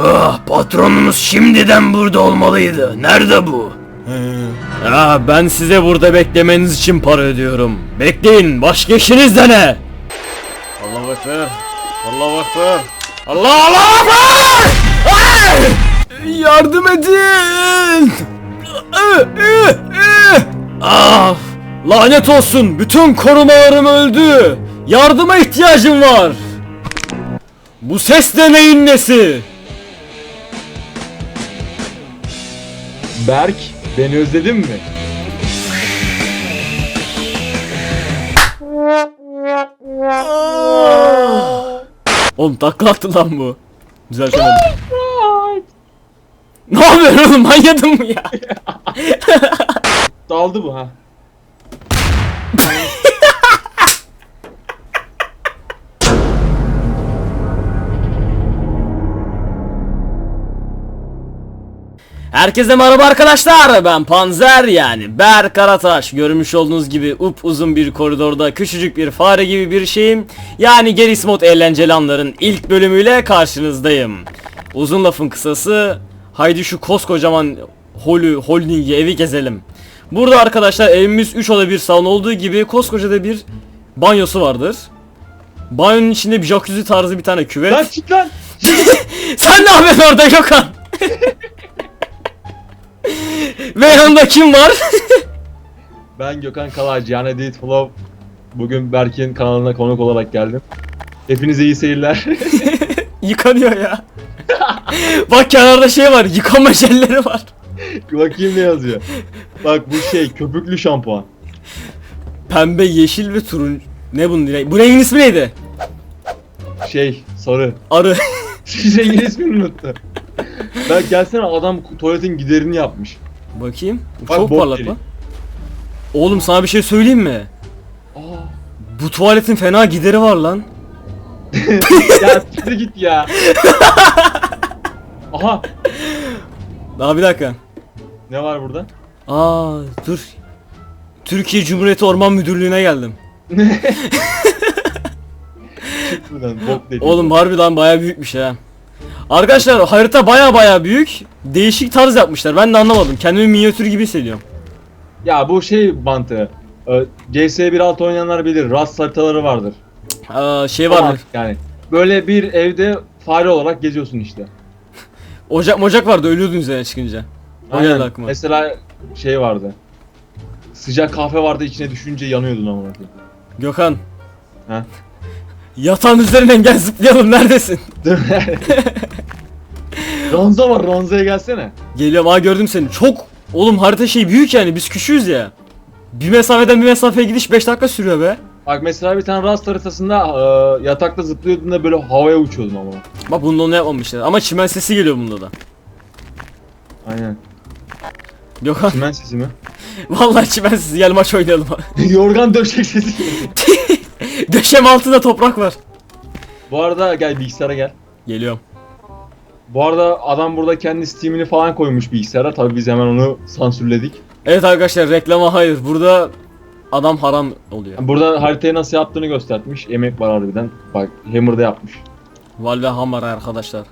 Ah patronunuz şimdiden burada olmalıydı. Nerede bu? Ah ben size burada beklemeniz için para ödüyorum. Bekleyin başka işiniz de ne? Allah ekber. Allah ekber. Allah Allah ekber! Ay! Yardım edin! Ah! Lanet olsun! Bütün korumalarım öldü! Yardıma ihtiyacım var! Bu ses de neyin nesi? Berk, beni özledin mi? Oğlum takla attı lan bu. Düzeltemedim. ne yapıyorsun oğlum manyadın mı ya? Daldı bu ha. Herkese merhaba arkadaşlar. Ben Panzer yani Ber Karataş. Görmüş olduğunuz gibi up uzun bir koridorda küçücük bir fare gibi bir şeyim. Yani Geris Mod eğlenceli anların ilk bölümüyle karşınızdayım. Uzun lafın kısası haydi şu koskocaman holü holdingi evi gezelim. Burada arkadaşlar evimiz 3 oda bir salon olduğu gibi koskoca da bir banyosu vardır. Banyonun içinde bir jacuzzi tarzı bir tane küvet. Lan çık lan! Sen ne yapıyorsun orada Gökhan? Ve yanında kim var? Ben Gökhan Kalaycı, yani Edit Flow. Bugün Berk'in kanalına konuk olarak geldim. Hepinize iyi seyirler. Yıkanıyor ya. Bak kenarda şey var, yıkama jelleri var. Bakayım ne yazıyor. Bak bu şey, köpüklü şampuan. Pembe, yeşil ve turuncu. Ne bunun rengi? Bu rengin ismi neydi? Şey, sarı. Arı. Rengin ismini unuttu. Berk gelsene adam tuvaletin giderini yapmış. Bakayım. Bak, Çok bok parlak deli. lan. Oğlum sana bir şey söyleyeyim mi? Aa. Bu tuvaletin fena gideri var lan. ya siktir git ya. Aha. Daha bir dakika. Ne var burada? Aa dur. Türkiye Cumhuriyeti Orman Müdürlüğü'ne geldim. Çık buradan bok dedi. Oğlum harbiden baya büyükmüş ha. Arkadaşlar harita baya baya büyük. Değişik tarz yapmışlar. Ben de anlamadım. Kendimi minyatür gibi hissediyorum. Ya bu şey mantığı. Ee, CS 1.6 oynayanlar bilir. Rast haritaları vardır. Aa, şey Ama vardı. Yani böyle bir evde fare olarak geziyorsun işte. Ocak mocak vardı ölüyordun üzerine çıkınca. O Aynen. geldi aklıma. Mesela şey vardı. Sıcak kahve vardı içine düşünce yanıyordun ama. Gökhan. Ha? Yatağın üzerinden gel zıplayalım neredesin? Ranza var ranzaya gelsene. Geliyorum aa gördüm seni. Çok oğlum harita şey büyük yani biz küçüğüz ya. Bir mesafeden bir mesafeye gidiş 5 dakika sürüyor be. Bak mesela bir tane rast haritasında e, yatakta zıplıyordun da böyle havaya uçuyordun ama. Bak bunda onu yapmamışlar ama çimen sesi geliyor bunda da. Aynen. Gökhan Çimen sesi mi? vallahi çimen sesi gel maç oynayalım. Yorgan döşek sesi. Döşem altında toprak var. Bu arada gel bilgisayara gel. Geliyorum. Bu arada adam burada kendi Steam'ini falan koymuş bilgisayara. Tabii biz hemen onu sansürledik. Evet arkadaşlar reklama hayır. Burada adam haram oluyor. Burada haritayı nasıl yaptığını göstermiş. Emek var harbiden. Bak Hammer'da yapmış. Valve Hammer arkadaşlar.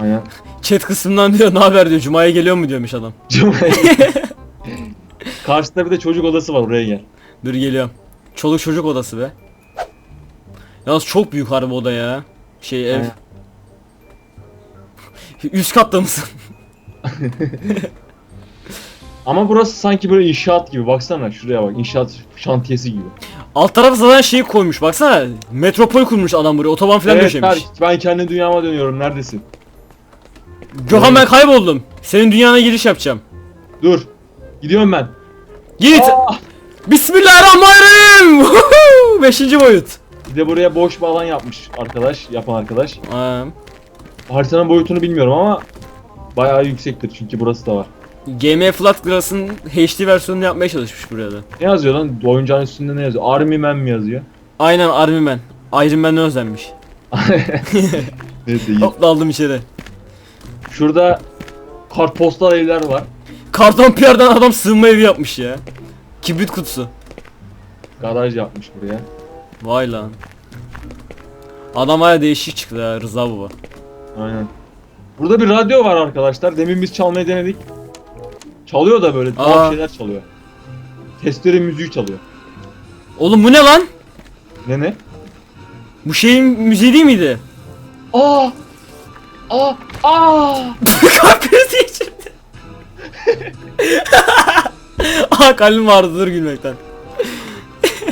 Aynen. Chat kısmından diyor ne haber diyor. Cuma'ya geliyor mu diyormuş adam. Karşıda bir de çocuk odası var oraya gel. Dur geliyorum. Çoluk çocuk odası be. Yalnız çok büyük harbi oda ya. Şey ev. Aynen. Üst katta mısın? Ama burası sanki böyle inşaat gibi. Baksana şuraya bak. İnşaat şantiyesi gibi. Alt tarafa zaten şeyi koymuş baksana. Metropol kurmuş adam buraya. Otoban falan evet döşemiş. Berk, ben kendi dünyama dönüyorum. Neredesin? Gökhan ben kayboldum. Senin dünyana giriş yapacağım. Dur. Gidiyorum ben. Git. Aa! Bismillahirrahmanirrahim. Beşinci boyut. Bir de buraya boş bir alan yapmış arkadaş. Yapan arkadaş. Aa, Haritanın boyutunu bilmiyorum ama bayağı yüksektir çünkü burası da var. GM Flat Glass'ın HD versiyonunu yapmaya çalışmış buraya da. Ne yazıyor lan? Oyuncağın üstünde ne yazıyor? Army Man mi yazıyor? Aynen Army Man. Iron Man'e özenmiş. ne değil. Hop daldım içeri. Şurada kartpostal evler var. Karton piyerden adam sığınma evi yapmış ya. Kibrit kutusu. Garaj yapmış buraya. Vay lan. Adam hala değişik çıktı ya Rıza baba. Aynen. Burada bir radyo var arkadaşlar. Demin biz çalmayı denedik. Çalıyor da böyle tuhaf Aa. şeyler çalıyor. Testere müziği çalıyor. Oğlum bu ne lan? Ne ne? Bu şeyin müziği değil miydi? Aa! Aa! Aa! Kalp krizi geçirdi. Aha kalbim vardı dur gülmekten.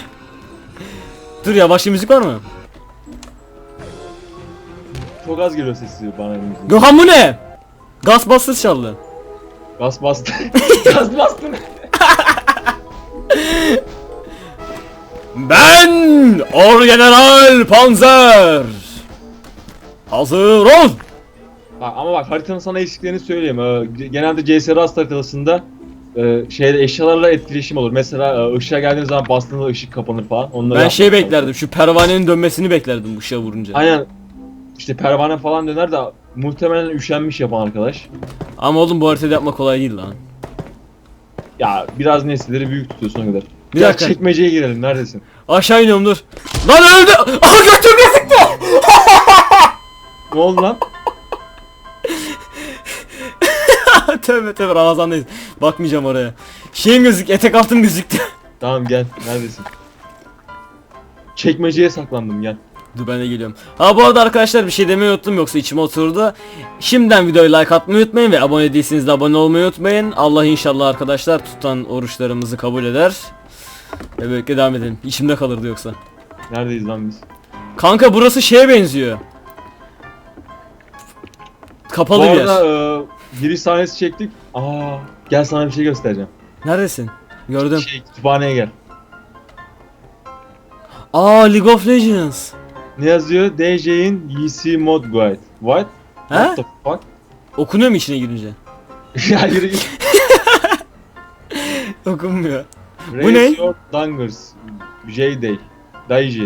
dur ya başka müzik var mı? Çok az geliyor sesi bana. Gökhan bu ne? Gaz bassız çaldı. Gaz bastı. Gaz bastı. Ben Orgeneral Panzer. Hazır ol. Bak, ama bak haritanın sana eksiklerini söyleyeyim. Ee, genelde CS Rust haritasında e, şeyde eşyalarla etkileşim olur. Mesela e, ışığa geldiğiniz zaman bastığında ışık kapanır falan. Onları Ben şey beklerdim şu pervanenin dönmesini beklerdim bu ışığa vurunca. Aynen. İşte pervane falan döner de muhtemelen üşenmiş yapan arkadaş. Ama oğlum bu haritada yapmak kolay değil lan. Ya biraz nesneleri büyük tutuyorsun o kadar. Bir dakika. çekmeceye girelim neredesin? Aşağı iniyorum dur. Lan öldü. Aha götüm gözüktü. Ne oldu lan? tövbe tövbe Ramazan'dayız. Bakmayacağım oraya. Şeyim gözük, etek altım gözüktü. Tamam gel neredesin? Çekmeceye saklandım gel. Dur ben de geliyorum. Ha bu arada arkadaşlar bir şey demeyi unuttum yoksa içime oturdu. Şimdiden videoyu like atmayı unutmayın ve abone değilseniz de abone olmayı unutmayın. Allah inşallah arkadaşlar tutan oruçlarımızı kabul eder. Ve böylelikle devam edelim. İçimde kalırdı yoksa. Neredeyiz lan biz? Kanka burası şeye benziyor. Kapalı Bu bir yer. arada e, giriş sahnesi çektik. Aa, gel sana bir şey göstereceğim. Neredesin? Gördüm. Şey, kütüphaneye gel. Aa League of Legends. Ne yazıyor? DJ'in YC Mod Guide. What? He? What the fuck? Okunuyor mu içine girince? ya yürü git. Okunmuyor. Bu ne? your dangers. J-Day. DJ.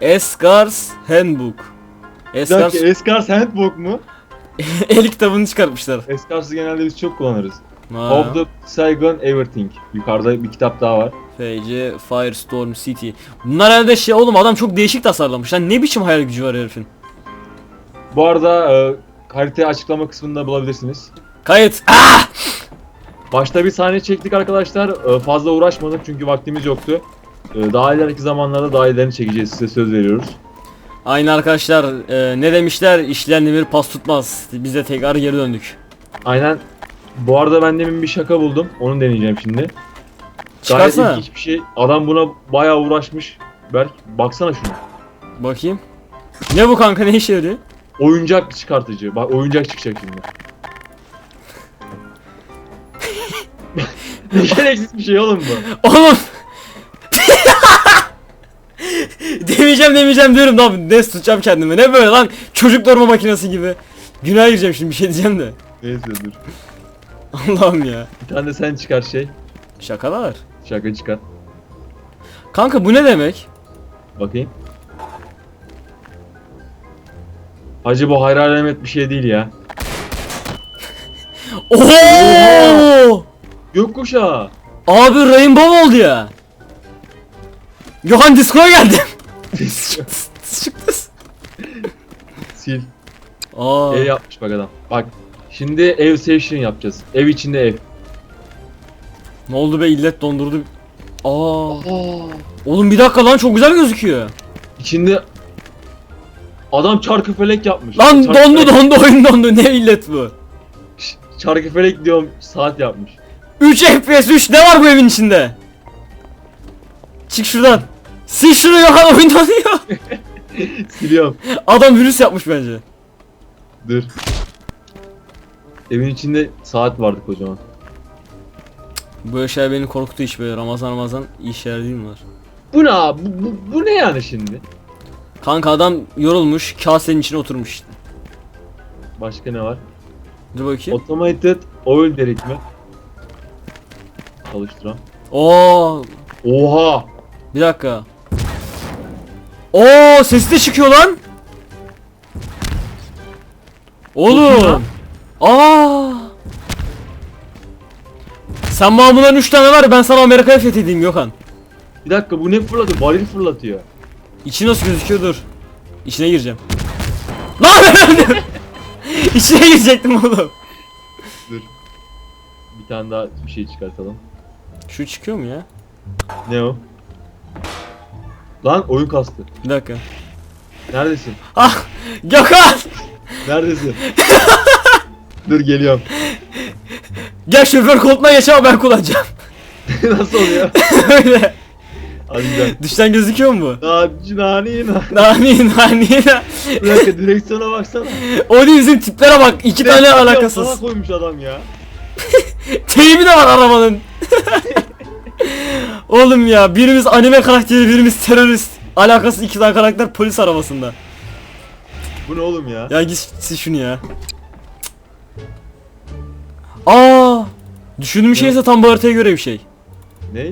Escars Handbook. Dakika Eskars Handbook mu? el kitabını çıkartmışlar. Eskars'ı genelde biz çok kullanırız. Ha. Of the Saigon Everything. Yukarıda bir kitap daha var. FC Firestorm City. Bunlar herhalde şey oğlum adam çok değişik tasarlamış. Lan ne biçim hayal gücü var herifin. Bu arada e, haritayı açıklama kısmında bulabilirsiniz. Kayıt. Ah! Başta bir sahne çektik arkadaşlar. E, fazla uğraşmadık çünkü vaktimiz yoktu. E, daha ileriki zamanlarda daha ilerini çekeceğiz size söz veriyoruz. Aynı arkadaşlar e, ne demişler işleyen demir pas tutmaz. Biz de tekrar geri döndük. Aynen. Bu arada ben demin bir şaka buldum. Onu deneyeceğim şimdi. Gayet Çıkarsana. ilginç bir şey. Adam buna bayağı uğraşmış. Berk baksana şuna. Bakayım. Ne bu kanka ne işe yarıyor? Oyuncak çıkartıcı. Bak oyuncak çıkacak şimdi. ne gereksiz bir şey oğlum bu. Oğlum. demeyeceğim demeyeceğim diyorum abi ne tutacağım kendimi ne böyle lan çocuk doğurma makinesi gibi. Günah gireceğim şimdi bir şey diyeceğim de. Neyse dur. Allah'ım ya. Bir tane de sen çıkar şey. Şakalar. Şaka çıkar. Kanka bu ne demek? Bakayım. Hacı bu hayır alamet bir şey değil ya. Oho! Gökkuşağı. Abi Rainbow oldu ya. Gökhan Disco'ya geldim. Sil. Aa. Ev yapmış bak adam. Bak. Şimdi ev session yapacağız. Ev içinde ev. Ne oldu be illet dondurdu. Aa. Oğlum bir dakika lan çok güzel gözüküyor. İçinde adam çarkı felek yapmış. Lan Çarkı dondu felek- dondu oyun dondu ne illet bu. Ş- Çarkı felek diyorum saat yapmış. 3 FPS 3 ne var bu evin içinde? Çık şuradan. Sil şunu Gökhan oyun donuyor. Siliyorum. Adam virüs yapmış bence. Dur. Evin içinde saat vardı kocaman. Böyle şeyler beni korkutuyor hiç böyle Ramazan Ramazan iyi şeyler değil mi var? Bu ne abi? Bu, bu, bu ne yani şimdi? Kanka adam yorulmuş kasenin içine oturmuş işte. Başka ne var? Dur bakayım. Automated oil derikme. Çalıştıran. Oo Oha! bir dakika. Oo sesi de çıkıyor lan. Oğlum. Aa. Sen bana bunların 3 tane var ben sana Amerika'yı fethedeyim Gökhan. Bir dakika bu ne fırlatıyor? Varil fırlatıyor. İçi nasıl gözüküyor dur. İçine gireceğim. Lan ben öldüm. İçine girecektim oğlum. Dur. Bir tane daha bir şey çıkartalım. Şu çıkıyor mu ya? Ne o? Lan oyun kastı. Bir dakika. Neredesin? Ah Gökhan. Neredesin? Dur geliyorum. Gel şoför koltuğuna geç ama ben kullanacağım. Nasıl oluyor? Öyle. Hadi. Dıştan gözüküyor mu bu? Nani nani nani. Nani. Bir dakika direksiyona baksana. O değil bizim tiplere bak. iki tane Direksiyon alakasız. Sana koymuş adam ya. Teybi de var arabanın. Oğlum ya birimiz anime karakteri birimiz terörist. Alakasız iki tane karakter polis arabasında. Bu ne oğlum ya? Ya git şunu ya. Aa! Düşündüğüm şeyse tam bu haritaya göre bir şey. Ne?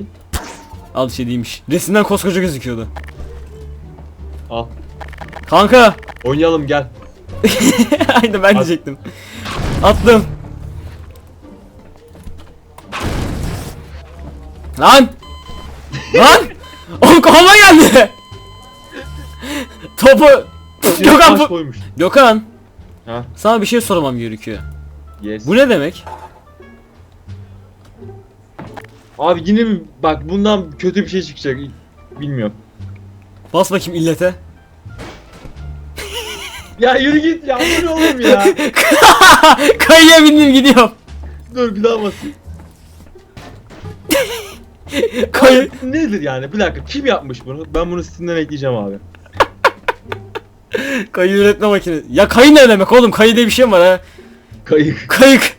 Al şey değilmiş. Resimden koskoca gözüküyordu. Al. Kanka. Oynayalım gel. Aynen ben At. diyecektim. Attım. Lan! Lan! Oğlum kafama geldi. Topu Gökhan bu koymuş. Gökhan Ha. sana bir şey sormam gerekiyor. Yes. Bu ne demek? Abi yine mi? Bak bundan kötü bir şey çıkacak. Bilmiyorum. Bas bakayım illete. Ya yürü git ya. Bu ne oğlum ya? Kayıya bindim gidiyorum. Dur bir daha basayım. Kayı. Abi, nedir yani? Bir dakika kim yapmış bunu? Ben bunu Steam'den ekleyeceğim abi. Kayı üretme makinesi. Ya kayı ne demek oğlum? Kayı diye bir şey mi var ha? Kayık. Kayık.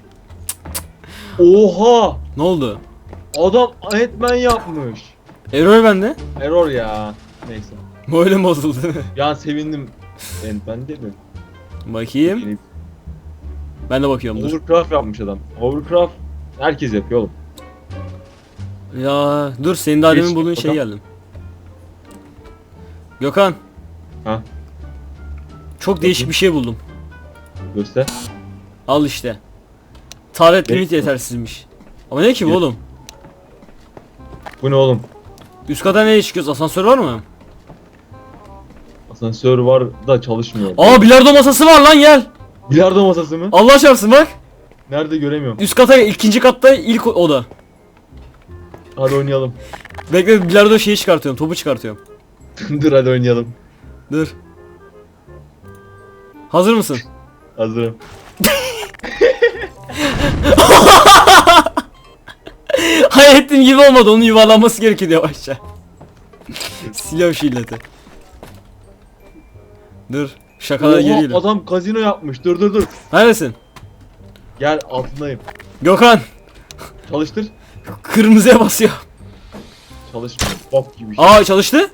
Oha! Ne oldu? Adam Ant-Man yapmış. Error bende. Error ya. Neyse. Böyle bozuldu? Ya sevindim. Ant-Man değil mi? Bakayım. Yeni Ben de bakıyorum dur. Hovercraft yapmış adam. Hovercraft herkes yapıyor oğlum. Ya dur senin daha Geç, demin bulduğun şey bakalım. geldim. Gökhan. Ha? Çok değişik bir şey buldum. Göster. Al işte. Taret limit yetersizmiş. Ama ne ki bu oğlum? Bu ne oğlum? Üst kata nereye çıkıyoruz? Asansör var mı? Asansör var da çalışmıyor. Aa bilardo masası var lan gel. Bilardo masası mı? Allah çarpsın bak. Nerede göremiyorum. Üst kata ikinci katta ilk oda. Hadi oynayalım. Bekle bilardo şeyi çıkartıyorum. Topu çıkartıyorum. Dur hadi oynayalım. Dur. Hazır mısın? Hazırım. Hayal ettiğim gibi olmadı. Onun yuvarlanması gerekiyor yavaşça. Siliyorum şu illeti. Dur. Şakalar Oha, geriyle. adam kazino yapmış. Dur dur dur. Neredesin? Gel altındayım. Gökhan. Çalıştır. Kırmızıya basıyor. Çalışmıyor. Bok gibi şey. Aa çalıştı.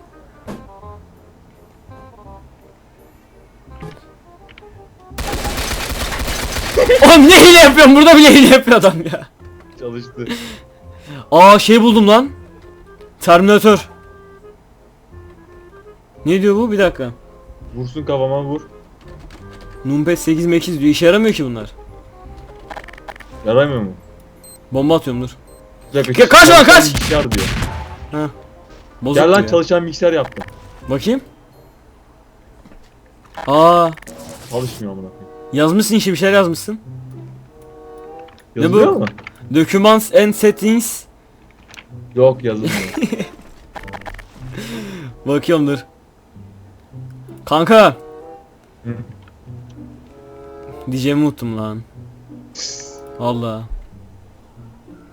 Oğlum ne hile yapıyorsun? Burada bile hile yapıyor adam ya. Çalıştı. Aa şey buldum lan. Terminator. Ne diyor bu? Bir dakika. Vursun kafama vur. Numpet 8 8 diyor. İşe yaramıyor ki bunlar. Yaramıyor mu? Bomba atıyorum dur. Ya kaç lan, kaç! Bilgisayar diyor. Bozuk Gel lan diyor. çalışan bilgisayar yaptım. Bakayım. Aa Çalışmıyor amına koyayım. Yazmışsın işte bir şeyler yazmışsın. Ne bu? Yazılıyor mu? Documents and settings. Yok yazılmıyor. Bakıyorum dur. Kanka. Hı. Diyeceğimi unuttum lan. Valla.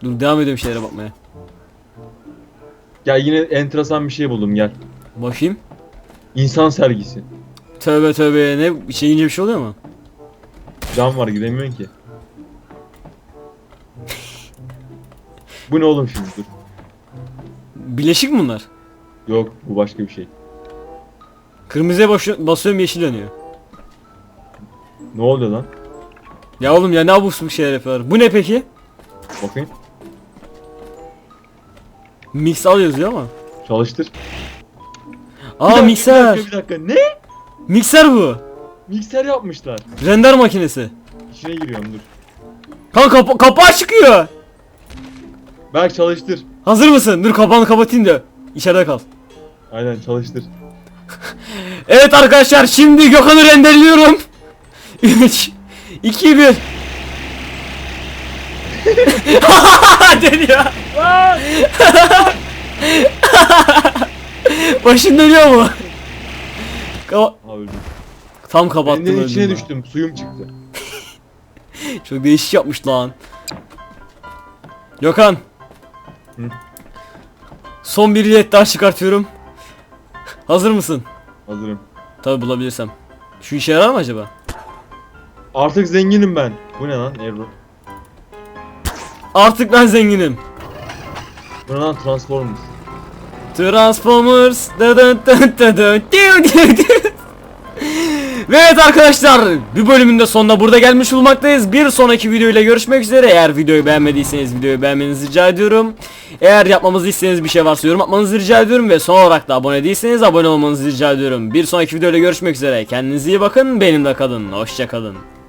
Dur devam ediyorum şeylere bakmaya. gel yine enteresan bir şey buldum gel. Bakayım. İnsan sergisi. Tövbe tövbe ne şey ince bir şey oluyor mu? Cam var gidemiyorsun ki. Bu ne oğlum şimdi dur. Bileşik mi bunlar? Yok bu başka bir şey. Kırmızıya basıyor- basıyorum yeşil dönüyor. Ne oluyor lan? Ya oğlum ya ne abuk subuk şeyler yapıyorlar. Bu ne peki? Bakayım. Mix al yazıyor ama. Çalıştır. Bir Aa dakika, mikser. Bir dakika, bir dakika. Ne? Mikser bu. Mikser yapmışlar. Render makinesi. İçine giriyorum dur. Kanka kapa kapağı çıkıyor. Berk çalıştır. Hazır mısın? Dur kapağını kapatayım da içeride kal. Aynen çalıştır. Evet arkadaşlar şimdi Gökhan'ı renderliyorum. 3 2 1 Dönüyor. Başın dönüyor mu? Öldüm. Tam kapattım Benden öldüm içine düştüm. Suyum çıktı. Çok değişik yapmış lan. Gökhan. Hı? Son bir bilet daha çıkartıyorum. Hazır mısın? Hazırım. Tabi bulabilirsem. Şu işe yarar mı acaba? Artık zenginim ben. Bu ne lan Ebru? Artık ben zenginim. Bu ne lan Transformers? Transformers. Dın dın dın dın dın. Ve evet arkadaşlar bir bölümün de sonuna burada gelmiş bulmaktayız. Bir sonraki videoyla görüşmek üzere. Eğer videoyu beğenmediyseniz videoyu beğenmenizi rica ediyorum. Eğer yapmamızı istediğiniz bir şey varsa yorum atmanızı rica ediyorum. Ve son olarak da abone değilseniz abone olmanızı rica ediyorum. Bir sonraki videoyla görüşmek üzere. Kendinize iyi bakın. Benimle kalın. Hoşça kalın.